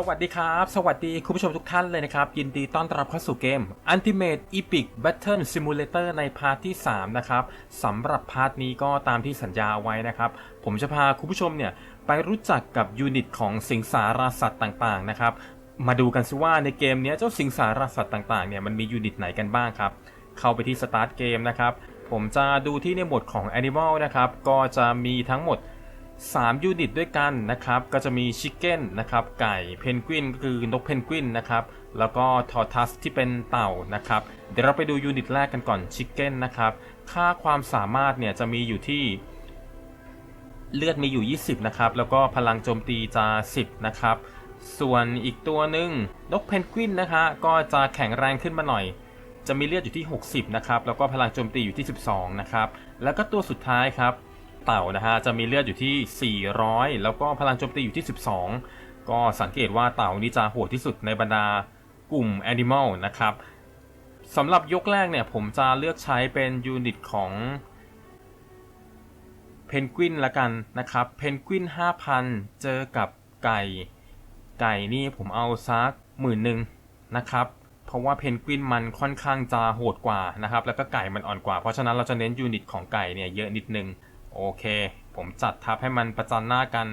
สวัสดีครับ สวัสดีคุณผู้ชมทุกท่านเลยนะครับ ยินดีต้อนรับเข้าสู่เกม Ultimate Epic Battle Simulator ในพาร์ทที่ 3 นะครับสำหรับพาร์ทนี้ก็ตามที่สัญญาเอาไว้นะครับ ผมจะพาคุณผู้ชมเนี่ย ไปรู้จักกับยูนิตของสิงสารสัตว์ต่างๆนะครับ มาดูกันซิว่าในเกมเนี้ยเจ้าสิงสารสัตว์ต่างๆเนี่ยมันมียูนิตไหนกันบ้างครับ เข้าไปที่สตาร์ทเกมนะครับ ผมจะดูที่ในหมวดของ Animal นะครับก็จะมีทั้งหมด 3 ยูนิตด้วยกันนะครับ ก็จะมีชิคเก้นนะครับ ไก่ เพนกวินก็คือนกเพนกวินนะครับ แล้วก็ทอทัสที่เป็นเต่านะครับ เดี๋ยวเราไปดูยูนิตแรกกันก่อนชิคเก้นนะครับ ค่าความสามารถเนี่ยจะมีอยู่ที่เลือดมีอยู่ 20 นะครับ แล้วก็พลังโจมตีจะ 10 นะครับ ส่วนอีกตัวหนึ่งนกเพนกวินนะคะ ก็จะแข็งแรงขึ้นมาหน่อย จะมีเลือดอยู่ที่ 60 นะครับ แล้วก็พลังโจมตีอยู่ที่ 12 นะครับ แล้วก็ตัวสุดท้ายครับ เต่านะฮะจะมีเลือดอยู่ที่ 400 แล้วก็พลังโจมตีอยู่ที่ 12 ก็สังเกตว่าเต่านี่จะโหดที่สุดในบรรดากลุ่ม Animal นะครับสำหรับยกแรกเนี่ยผมจะเลือกใช้เป็นยูนิตของเพนกวินละกันนะครับเพนกวิน5,000 เจอกับไก่ไก่นี่ผมเอาซักหมื่นหนึ่งนะครับเพราะว่าเพนกวินมันค่อนข้างจะโหดกว่านะครับแล้วก็ไก่มันอ่อนกว่า เพราะฉะนั้นเราจะเน้นยูนิตของไก่เนี่ยเยอะนิดนึง โอเค ผมจัดทับให้มันประจันหน้ากัน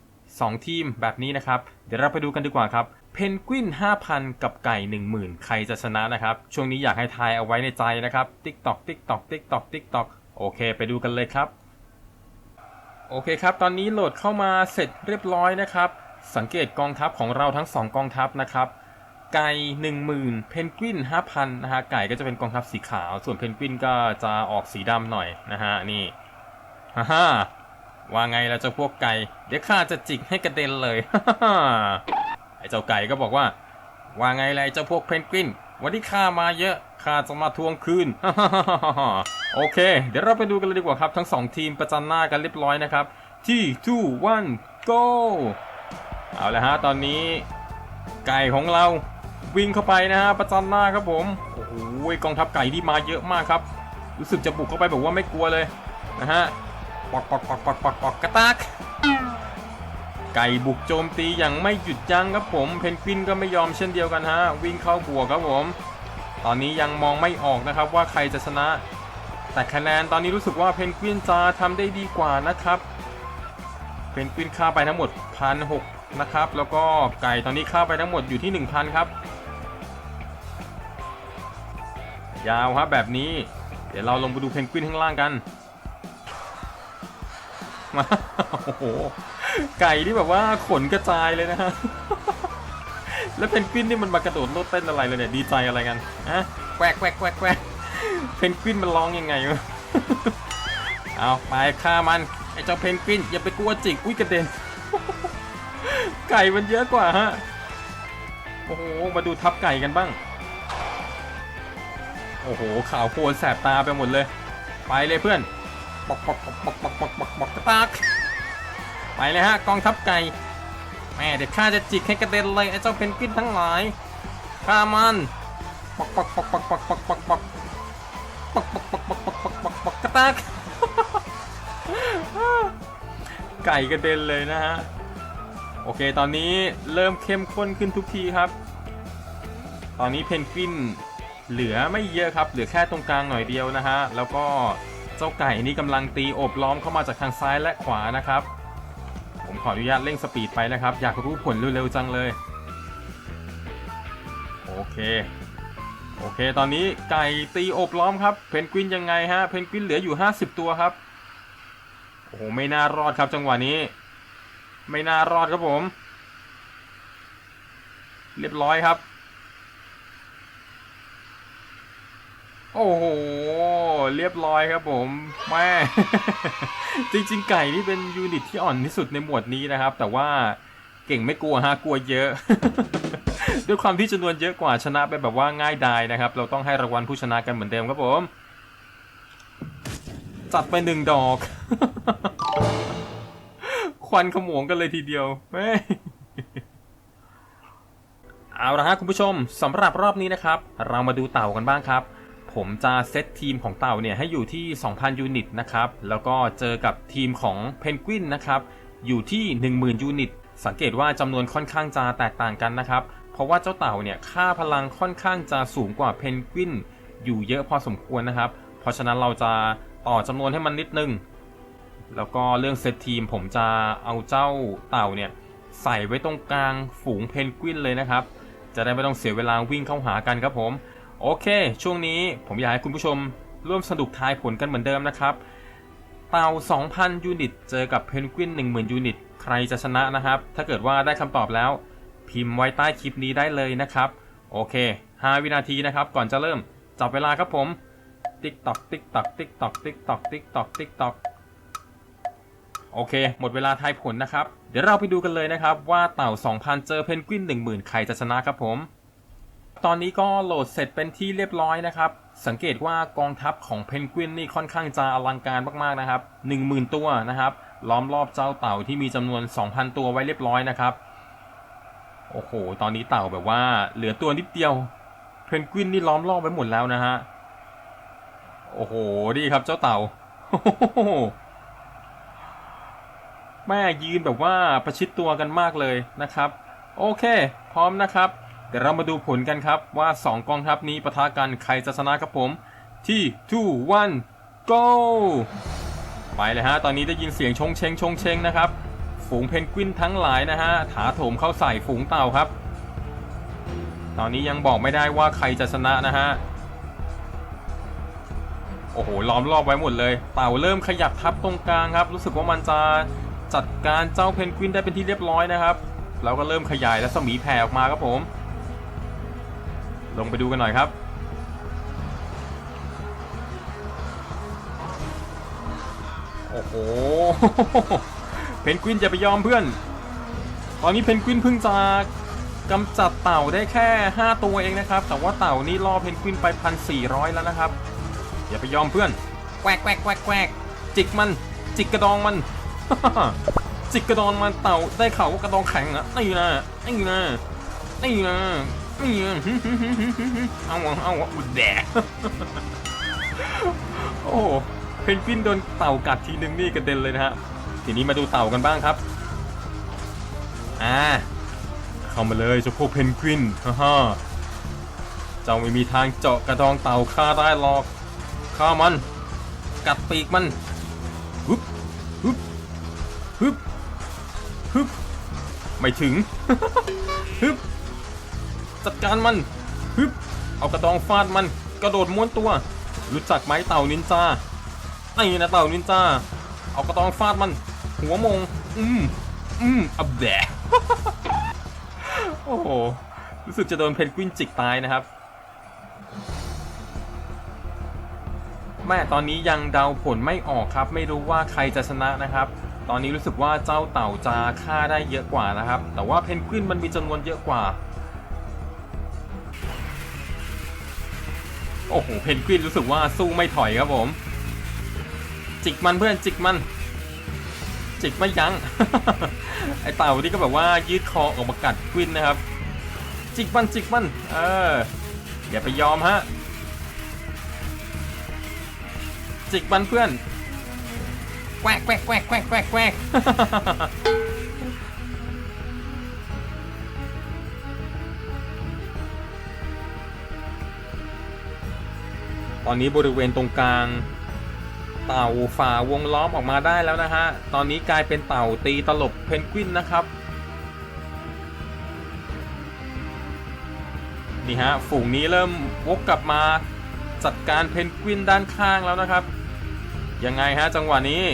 2 ทีมแบบนี้นะครับ เดี๋ยวเราไปดูกันดีกว่าครับ เพนกวิน 5,000 กับไก่ 10,000 ใครจะชนะนะครับ ช่วงนี้อยากให้ทายเอาไว้ในใจนะครับติ๊กตอกติ๊กตอกติ๊กตอกติ๊กตอกโอเค ไปดูกันเลยครับ โอเคครับ ตอนนี้โหลดเข้ามาเสร็จเรียบร้อยนะครับ สังเกตกองทัพของเราทั้ง 2 กองทัพนะครับไก่10,000 เพนกวิน 5,000 นะฮะ ไก่ก็จะเป็นกองทัพสีขาว ส่วนเพนกวินก็จะออกสีดำหน่อยนะฮะ นี่ ฮ่าฮ่าว่าไงล่ะเจ้าพวกไก่ เดี๋ยวข้าจะจิกให้กระเด็นเลยฮ่าฮ่าไอ้เจ้าไก่ก็บอกว่า ว่าไงล่ะไอ้เจ้าพวกเพนกวิน วันที่ข้ามาเยอะข้าจะมาทวงคืนฮ่าฮ่าฮ่าฮ่าฮ่าโอเค เดี๋ยวเราไปดูกันเลยดีกว่าครับ ทั้งสองทีมประจันหน้ากันเรียบร้อยนะครับ ที่ two one go เอาละฮะตอนนี้ ไก่ของเราวิ่งเข้าไปนะฮะประจันหน้าครับผมโอ้โหกองทัพไก่ที่มาเยอะมากครับ รู้สึกจะบุกเข้าไปแบบว่าไม่กลัวเลยนะฮะ ปอกปอกปอกปอกปอกปอกกระตากไก่บุกโจมตีอย่างไม่หยุดยั้งครับผม เพนกวินก็ไม่ยอมเช่นเดียวกันฮะ วิ่งเข้าบวกครับผม ตอนนี้ยังมองไม่ออกนะครับว่าใครจะชนะ แต่คะแนนตอนนี้รู้สึกว่าเพนกวินจะทำได้ดีกว่านะครับ เพนกวินฆ่าไปทั้งหมดพันหกนะครับ แล้วก็ไก่ตอนนี้ฆ่าไปทั้งหมดอยู่ที่ 1,000 ครับ ยาวครับแบบนี้ เดี๋ยวเราลงไปดูเพนกวินข้างล่างกัน มา โอ้โห ไก่ที่แบบว่าขนกระจายเลยนะฮะ แล้วเพนกวินนี่มันมากระโดดโลดเต้นอะไรเลยเนี่ย ดีใจอะไรกันฮะแกวกแกวกแกวกแกวกเพนกวินมันร้องยังไงวะเอาไปฆ่ามันไอ้เจ้าเพนกวินอย่าไปกลัวจิก อุ้ยกระเด็น ไก่มันเยอะกว่าฮะ โอ้โห มาดูทับไก่กันบ้าง โอ้โห ขาวโพลนแสบตาไปหมดเลย ไปเลยเพื่อน ปอกปอกปอกปอกปอกปอกปอกปอกกระตากไปเลยฮะกองทัพไก่แม่เดี๋ยวข้าจะจิกให้กระเด็นเลยไอ้เจ้าเพนกวินทั้งหลายฆ่ามันปอกปอกปอกปอกปอกปอกปอกปอกปอกปอกปอกปอกปอกปอกปอกปอกกระตากไก่กระเด็นเลยนะฮะโอเคตอนนี้เริ่มเข้มข้นขึ้นทุกทีครับ ตอนนี้เพนกวินเหลือไม่เยอะครับ เหลือแค่ตรงกลางหน่อยเดียวนะฮะแล้วก็ เจ้าไก่นี่กำลังตีโอบล้อมเข้ามาจากทางซ้ายและขวานะครับ ผมขออนุญาตเร่งสปีดไปนะครับ อยากรู้ผลเร็วๆจังเลย โอเคโอเค ตอนนี้ไก่ตีโอบล้อมครับ เพนกวินยังไงฮะ เพนกวินเหลืออยู่ 50 ตัวครับ โอ้โห ไม่น่ารอดครับจังหวะนี้ ไม่น่ารอดครับผม เรียบร้อยครับ โอ้โห เรียบร้อยครับผมแม่จริงๆ ไก่นี่เป็นยูนิตที่อ่อนที่สุดในหมวดนี้นะครับ แต่ว่าเก่งไม่กลัวฮะกลัวเยอะ ด้วยความที่จำนวนเยอะกว่าชนะไปแบบว่าง่ายดายนะครับ เราต้องให้รางวัลผู้ชนะกันเหมือนเดิมครับผม จัดไปหนึ่งดอก ควันขโมงกันเลยทีเดียวแม่เอาละฮะคุณผู้ชมสำหรับรอบนี้นะครับ เรามาดูเต่ากันบ้างครับ ผมจะเซตทีมของเต่าเนี่ยให้อยู่ที่ 2,000 ยูนิตนะครับ แล้วก็เจอกับทีมของเพนกวินนะครับ อยู่ที่ 10,000 ยูนิต สังเกตว่าจำนวนค่อนข้างจะแตกต่างกันนะครับ เพราะว่าเจ้าเต่าเนี่ยค่าพลังค่อนข้างจะสูงกว่าเพนกวินอยู่เยอะพอสมควรนะครับ เพราะฉะนั้นเราจะต่อจำนวนให้มันนิดนึง แล้วก็เรื่องเซตทีมผมจะเอาเจ้าเต่าเนี่ยใส่ไว้ตรงกลางฝูงเพนกวินเลยนะครับ จะได้ไม่ต้องเสียเวลาวิ่งเข้าหากันครับผม โอเค ช่วงนี้ผมอยากให้คุณผู้ชมร่วมสนุกทายผลกันเหมือนเดิมนะครับ เต่า 2,000 ยูนิต เจอกับเพนกวิน 10,000 ยูนิต ใครจะชนะนะครับ ถ้าเกิดว่าได้คำตอบแล้ว พิมพ์ไว้ใต้คลิปนี้ได้เลยนะครับ โอเค 5 วินาทีนะครับ ก่อนจะเริ่ม จับเวลาครับผม ติ๊กตอกติ๊กตอกติ๊กตอกติ๊กตอกติ๊กตอกติ๊กตอกโอเค หมดเวลาทายผลนะครับ เดี๋ยวเราไปดูกันเลยนะครับ ว่าเต่า 2,000 เจอเพนกวิน 10,000 ใครจะชนะครับผม ตอนนี้ก็โหลดเสร็จเป็นที่เรียบร้อยนะครับ สังเกตว่ากองทัพของเพนกวินนี่ค่อนข้างจะอลังการมากๆนะครับ 10,000 ตัวนะครับ ล้อมรอบเจ้าเต่าที่มีจำนวน 2,000 ตัวไว้เรียบร้อยนะครับ โอ้โห ตอนนี้เต่าแบบว่าเหลือตัวนิดเดียว เพนกวินนี่ล้อมรอบไว้หมดแล้วนะฮะ โอ้โห ดีครับเจ้าเต่าแม่ยืนแบบว่าประชิดตัวกันมากเลยนะครับ โอเค พร้อมนะครับ เดี๋ยวเรามาดูผลกันครับว่า 2 กองทัพนี้ปะทะกันใครจะชนะครับผม ที่ 2 1 go ไปเลยฮะ ตอนนี้ได้ยินเสียงชงเชงชงเชงนะครับ ฝูงเพนกวินทั้งหลายนะฮะ ถาโถมเข้าใส่ฝูงเต่าครับ ตอนนี้ยังบอกไม่ได้ว่าใครจะชนะนะฮะ โอ้โห ล้อมรอบไว้หมดเลย เต่าเริ่มขยับทับตรงกลางครับ รู้สึกว่ามันจะจัดการเจ้าเพนกวินได้เป็นที่เรียบร้อยนะครับแล้วก็เริ่มขยายและสมีแผ่ออกมาครับผม ลงไปดูกันหน่อยครับ โอ้โห เพนกวินจะไปยอมเพื่อน ตอนนี้เพนกวินเพิ่งจะกำจัดเต่าได้แค่ 5 ตัวเองนะครับ แต่ว่าเต่านี่ล่อเพนกวินไปพันสี่ร้อยแล้วนะครับ อย่าไปยอมเพื่อน แกวกแกวกแกวกแกวกจิกมัน จิกกระดองมัน จิกกระดองมันเต่าได้ข่าวว่ากระดองแข็งอะนี่นะนี่นะนี่นะนี่นะ เอาวะเอาวะอุดแดกโอ้เพนกวินโดนเต่ากัดทีนึงนี่กระเด็นเลยนะฮะ ทีนี้มาดูเต่ากันบ้างครับ อ่า เข้ามาเลยเจ้าพวกเพนกวินฮ่าฮ่าเจ้าไม่มีทางเจาะกระดองเต่าฆ่าได้หรอกฆ่ามัน กัดปีกมันฮึบฮึบฮึบฮึบไม่ถึงฮึบ จัดการมันฮึบเอากระดองฟาดมัน กระโดดม้วนตัว รู้จักไหมเต่านินจาไอ้นะเต่านินจาเอากระดองฟาดมัน หัวมง อืมอืมอับแดโอ้โหรู้สึกจะโดนเพนกวินจิกตายนะครับแม่ตอนนี้ยังเดาผลไม่ออกครับ ไม่รู้ว่าใครจะชนะนะครับ ตอนนี้รู้สึกว่าเจ้าเต่าจะฆ่าได้เยอะกว่านะครับ แต่ว่าเพนกวินมันมีจำนวนเยอะกว่า โอ้โห เพนกวินรู้สึกว่าสู้ไม่ถอยครับผม จิกมันเพื่อนจิกมัน จิกไม่ยัง้ง ไอเต่านี่ก็แบบว่ายืดคอออกมากัดกวินนะครับ จิกมันจิกมัน เออ อย่าไปยอมฮะ จิกมันเพื่อน แควกแควกแควกแควกแควก ตอนนี้บริเวณตรงกลาง เต่าฝ่าวงล้อมออกมาได้แล้วนะฮะ ตอนนี้กลายเป็นเต่าตีตลบเพนกวินนะครับ นี่ฮะ ฝูงนี้เริ่มวกกลับมาจัดการเพนกวินด้านข้างแล้วนะครับ ยังไงฮะจังหวะนี้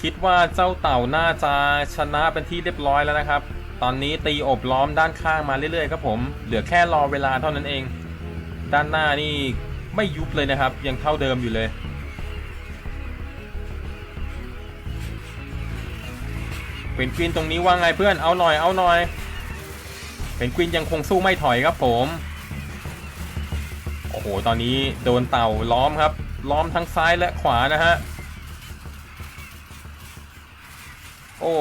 คิดว่าเจ้าเต่าน่าจะชนะเป็นที่เรียบร้อยแล้วนะครับ ตอนนี้ตีอบล้อมด้านข้างมาเรื่อยๆครับผม เหลือแค่รอเวลาเท่านั้นเอง ด้านหน้านี่ไม่ยุบเลยนะครับ ยังเท่าเดิมอยู่เลย เป็นกวินตรงนี้ว่าไงเพื่อนเอาหน่อยเอาหน่อยเป็นกวินยังคงสู้ไม่ถอยครับผม โอ้โหตอนนี้โดนเต่าล้อมครับ ล้อมทั้งซ้ายและขวานะฮะโอ้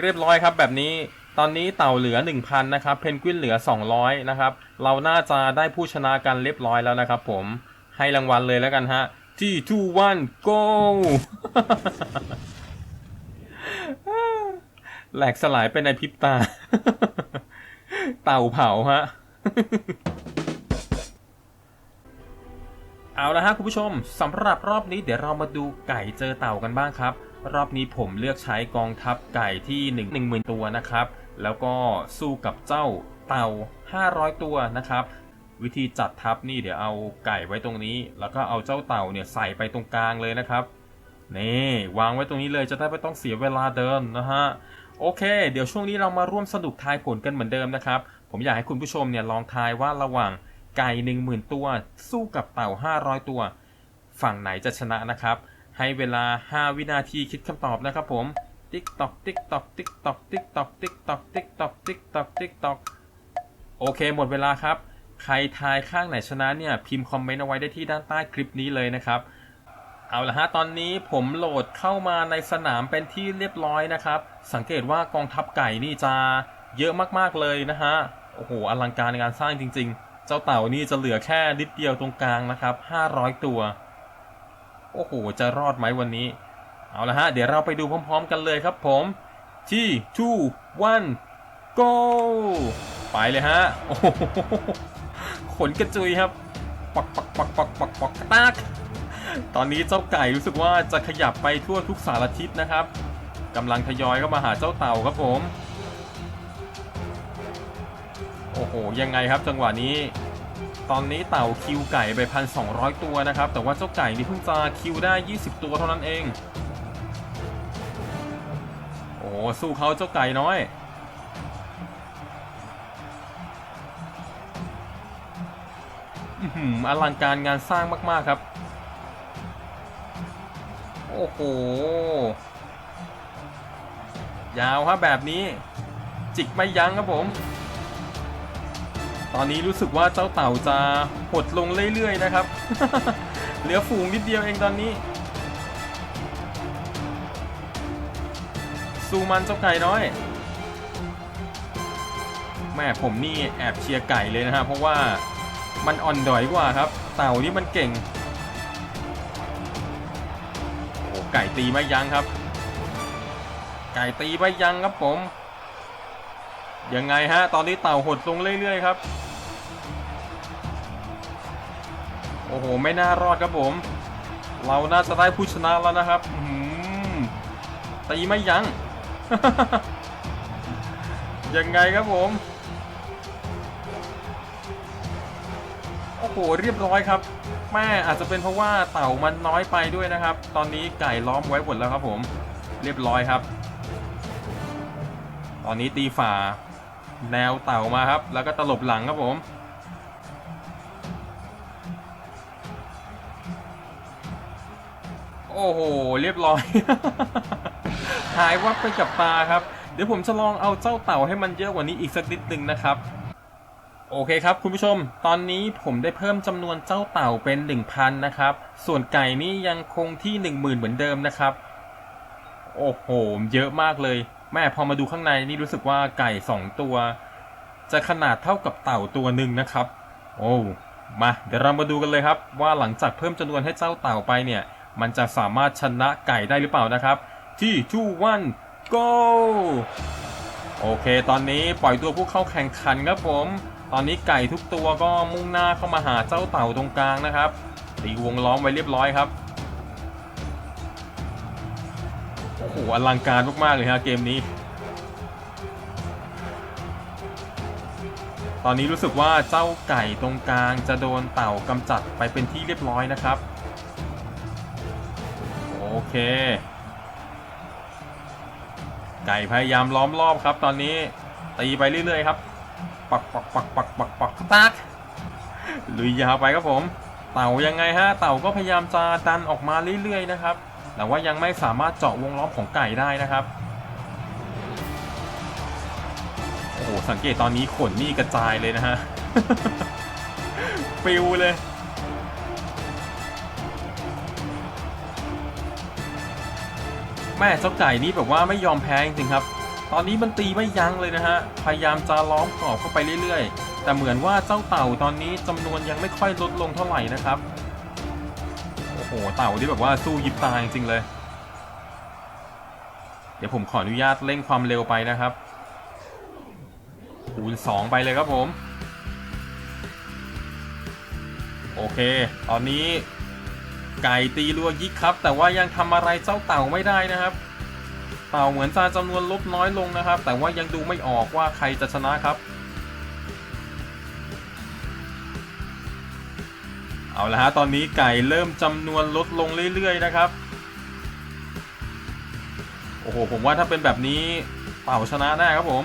เรียบร้อยครับแบบนี้ ตอนนี้เต่าเหลือ 1,000 นะครับ เพนกวินเหลือ 200 นะครับ เราน่าจะได้ผู้ชนะกันเรียบร้อยแล้วนะครับผม ให้รางวัลเลยแล้วกันฮะที่2 1 go แหลกสลายไปในพริบตา เต่าเผาฮะ เอาละฮะคุณผู้ชมสำหรับรอบนี้เดี๋ยวเรามาดูไก่เจอเต่ากันบ้างครับรอบนี้ผมเลือกใช้กองทัพไก่ที่1 1 0 0 0 0 ตัวนะครับ แล้วก็สู้กับเจ้าเต่า 500 ตัวนะครับ วิธีจัดทัพนี่เดี๋ยวเอาไก่ไว้ตรงนี้ แล้วก็เอาเจ้าเต่าเนี่ยใส่ไปตรงกลางเลยนะครับนี่วางไว้ตรงนี้เลยจะได้ไม่ต้องเสียเวลาเดินนะฮะโอเค เดี๋ยวช่วงนี้เรามาร่วมสนุกทายผลกันเหมือนเดิมนะครับ ผมอยากให้คุณผู้ชมเนี่ยลองทายว่าระหว่างไก่ 10,000 ตัว สู้กับเต่า 500 ตัว ฝั่งไหนจะชนะนะครับ ให้เวลา 5 วินาทีคิดคำตอบนะครับผม ติ๊กตอกติ๊กตอกติ๊กตอกติ๊กตอกติ๊กตอกติ๊กตอกติ๊กตอกติ๊กตอกโอเคหมดเวลาครับ ใครทายข้างไหนชนะเนี่ยพิมพ์คอมเมนต์เอาไว้ได้ที่ด้านใต้คลิปนี้เลยนะครับ เอาละฮะตอนนี้ผมโหลดเข้ามาในสนามเป็นที่เรียบร้อยนะครับ สังเกตว่ากองทัพไก่นี่จะเยอะมากๆเลยนะฮะโอ้โหอลังการในการสร้างจริง ๆ เจ้าเต่านี่จะเหลือแค่นิดเดียวตรงกลางนะครับ 500 ตัว โอ้โห จะรอดไหมวันนี้ เอาละฮะ เดี๋ยวเราไปดูพร้อม ๆ กันเลยครับผมที่2 1 go ไปเลยฮะโอ้ขนกระจุยครับ ปักปักปักปักปักปักตากตอนนี้เจ้าไก่รู้สึกว่าจะขยับไปทั่วทุกสารทิศนะครับกำลังทยอยเข้ามาหาเจ้าเต่าครับผม โอ้โห ยังไงครับจังหวะนี้ ตอนนี้เต่าคิวไก่ไปพันสองตัวนะครับ แต่ว่าเจ้าไก่นี่เพิ่งจะคิวได้ 20 ตัวเท่านั้นเอง สู้เขาเจ้าไก่น้อยอื้อหืออลังการงานสร้างมาก ๆ ครับ โอ้โห ยาวครับแบบนี้ จิกไม่ยั้งครับผม ตอนนี้รู้สึกว่าเจ้าเต่าจะหดลงเรื่อย ๆ นะครับ เหลือฝูงนิดเดียวเองตอนนี้ สู้มันเจ้าไก่น้อยแม่ผมนี่แอบเชียร์ไก่เลยนะฮะเพราะว่ามันอ่อนดอยกว่าครับ เต่านี่มันเก่งโอ้ไก่ตีไม่ยั้งครับ ไก่ตีไม่ยั้งครับผมยังไงฮะตอนนี้เต่าหดลงเรื่อยๆครับโอ้โหไม่น่ารอดครับผม เราน่าจะได้ผู้ชนะแล้วนะครับตีไม่ยั้ง ยังไงครับผม โอ้โห เรียบร้อยครับ แม่อาจจะเป็นเพราะว่าเต่ามันน้อยไปด้วยนะครับ ตอนนี้ไก่ล้อมไว้หมดแล้วครับผม เรียบร้อยครับ ตอนนี้ตีฝ่า แนวเต่ามาครับ แล้วก็ตลบหลังครับผมโอ้โห เรียบร้อย หายวับไปกับตาครับ เดี๋ยวผมจะลองเอาเจ้าเต่าให้มันเยอะกว่านี้อีกสักนิดนึงนะครับ โอเคครับคุณผู้ชม ตอนนี้ผมได้เพิ่มจำนวนเจ้าเต่าเป็น 1,000 นะครับ ส่วนไก่นี่ยังคงที่ 10,000 เหมือนเดิมนะครับ โอ้โห เยอะมากเลย แม่พอมาดูข้างในนี่รู้สึกว่าไก่ 2 ตัว จะขนาดเท่ากับเต่าตัวหนึ่งนะครับ โอ้มาเดี๋ยวเรามาดูกันเลยครับ ว่าหลังจากเพิ่มจำนวนให้เจ้าเต่าไปเนี่ย มันจะสามารถชนะไก่ได้หรือเปล่านะครับ ที่2 1 go โอเค ตอนนี้ปล่อยตัวผู้เข้าแข่งขันครับผม ตอนนี้ไก่ทุกตัวก็มุ่งหน้าเข้ามาหาเจ้าเต่าตรงกลางนะครับ ตีวงล้อมไว้เรียบร้อยครับ โอ้โหอลังการมาก ๆ เลยฮะเกมนี้ ตอนนี้รู้สึกว่าเจ้าไก่ตรงกลางจะโดนเต่ากำจัดไปเป็นที่เรียบร้อยนะครับ โอเค ไก่พยายามล้อมรอบครับ ตอนนี้ตีไปเรื่อยๆครับ ปักปักปักปักปักปักตักลุยยาวไปครับผม เต่ายังไงฮะ เต่าก็พยายามจะดันออกมาเรื่อยๆนะครับ แต่ว่ายังไม่สามารถเจาะวงล้อมของไก่ได้นะครับ โอ้โหสังเกตตอนนี้ขนนี่กระจายเลยนะฮะ ปิวเลย แม่เจ้าไก่นี่แบบว่าไม่ยอมแพ้จริงครับ ตอนนี้มันตีไม่ยั้งเลยนะฮะ พยายามจะล้อมกรอบเข้าไปเรื่อยๆ แต่เหมือนว่าเจ้าเต่าตอนนี้จำนวนยังไม่ค่อยลดลงเท่าไหร่นะครับ โอ้โห เต่าที่แบบว่าสู้ยิบตายจริงเลย เดี๋ยวผมขออนุญาตเร่งความเร็วไปนะครับ คูณ 2 ไปเลยครับผม โอเค ตอนนี้ ไก่ตีรัวยิกครับ แต่ว่ายังทำอะไรเจ้าเต่าไม่ได้นะครับ เต่าเหมือนจะจำนวนลดน้อยลงนะครับ แต่ว่ายังดูไม่ออกว่าใครจะชนะครับ เอาละฮะตอนนี้ไก่เริ่มจำนวนลดลงเรื่อยๆนะครับโอ้โหผมว่าถ้าเป็นแบบนี้เต่าชนะแน่ครับผม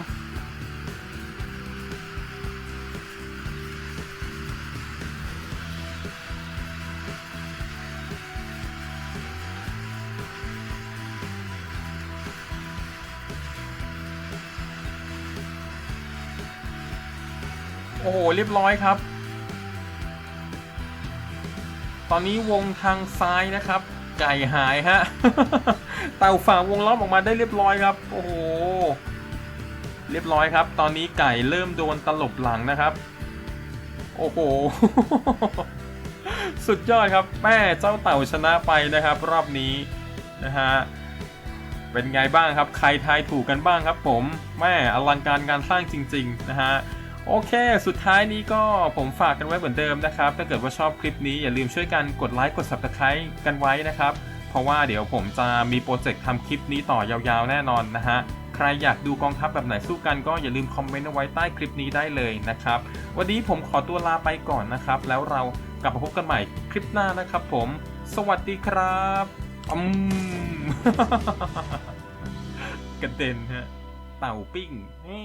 โอ้โหเรียบร้อยครับ ตอนนี้วงทางซ้ายนะครับ ไก่หายฮะ เต่าฝ่าวงล้อมออกมาได้เรียบร้อยครับ โอ้โห เรียบร้อยครับ ตอนนี้ไก่เริ่มโดนตลบหลังนะครับ โอ้โห สุดยอดครับ แม่เจ้าเต่าชนะไปนะครับ รอบนี้นะฮะเป็นไงบ้างครับ ใครทายถูกกันบ้างครับผม แม่อลังการการสร้างจริง ๆ นะฮะ โอเค สุดท้ายนี้ก็ผมฝากกันไว้เหมือนเดิมนะครับ ถ้าเกิดว่าชอบคลิปนี้อย่าลืมช่วยกันกดไลค์กด subscribe กันไว้นะครับ เพราะว่าเดี๋ยวผมจะมีโปรเจกต์ทำคลิปนี้ต่อยาวๆแน่นอนนะฮะ ใครอยากดูกองทัพแบบไหนสู้กันก็อย่าลืมคอมเมนต์เอาไว้ใต้คลิปนี้ได้เลยนะครับ วันนี้ผมขอตัวลาไปก่อนนะครับ แล้วเรากลับมาพบกันใหม่คลิปหน้านะครับผม สวัสดีครับอืมกระเด็นฮะ เต่าปิ้งเฮ้